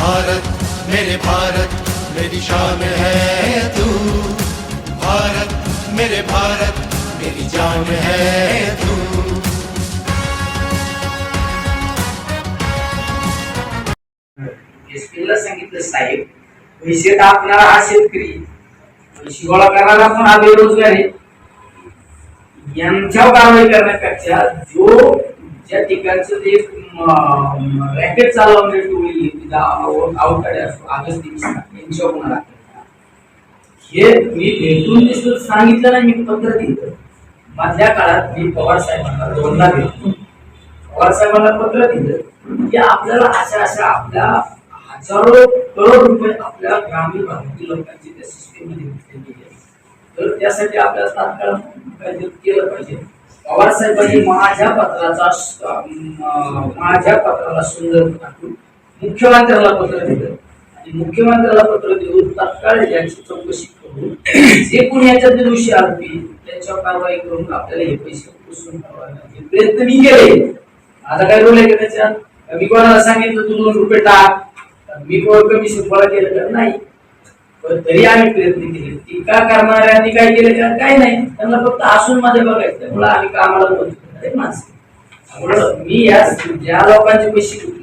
भारत मेरे भारत मेरी शान है तू। भारत मेरे भारत मेरी जान है तू। सांगितलं साहेब पैसे टाकणारा हा शेतकरी पैसे गोळा करणारा पण हा बेरोजगारी यांच्यावर कारवाई करण्यापेक्षा जो ज्या ठिकाणचं जे रॅकेट चालवणारी टोळी अवकाडे असो ऑगस्ट यांच्यावर हे मी भेटून दिसलं सांगितलं नाही मी पत्र दिलं. मधल्या काळात मी पवार साहेबांना दोनदा भेटलो. पवार साहेबांना पत्र दिलं. की आपल्याला अशा अशा आपल्या हजारो करोड रुपये आपल्या ग्रामीण भागातील लोकांची त्या सिस्टीममध्ये घेतले गेले. तर त्यासाठी आपल्याला तात्काळ काहीतरी केलं पाहिजे. पवार साहेबांनी माझ्या पत्राचा माझ्या पत्राला सुंदर टाकून मुख्यमंत्र्याला पत्र दिलं. आणि मुख्यमंत्र्याला पत्र देऊन तात्काळ यांची चौकशी करून जे कोणी याच्यात दोषी आरोपी त्यांच्यावर कारवाई करून आपल्याला हे पैसे पुसून टाकावे प्रयत्न मी केले. माझा काय रोल आहे का त्याच्यात मी कोणाला सांगितलं तू दोन रुपये टाक. मी कोण कमिशन गोळा केलं का नाही. पण तरी आम्ही प्रयत्न केले. टीका करणाऱ्यांनी काय केलं का काय नाही. त्यांना फक्त असून मध्ये बघायचं. त्यामुळे आम्ही कामाला बोलतो माणसं. त्यामुळं मी या ज्या लोकांचे पैसे घेतले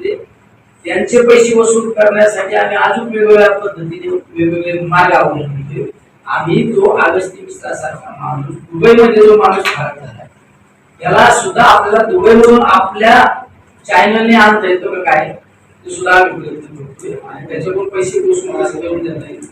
त्यांचे पैसे वसूल करण्यासाठी आम्ही अजून वेगवेगळ्या पद्धतीने वेगवेगळे मार्ग अवलंबले आम्ही तो आगस्ती मिश्रा सारखा माणूस दुबईमध्ये जो माणूस फरार झाला याला सुद्धा आपल्याला दुबईमधून आपल्या चायनाने आणता येतो का काय ते सुद्धा आम्ही प्रयत्न करतोय आणि त्याच्याकडून पैसे वसूल कसं करून देता येईल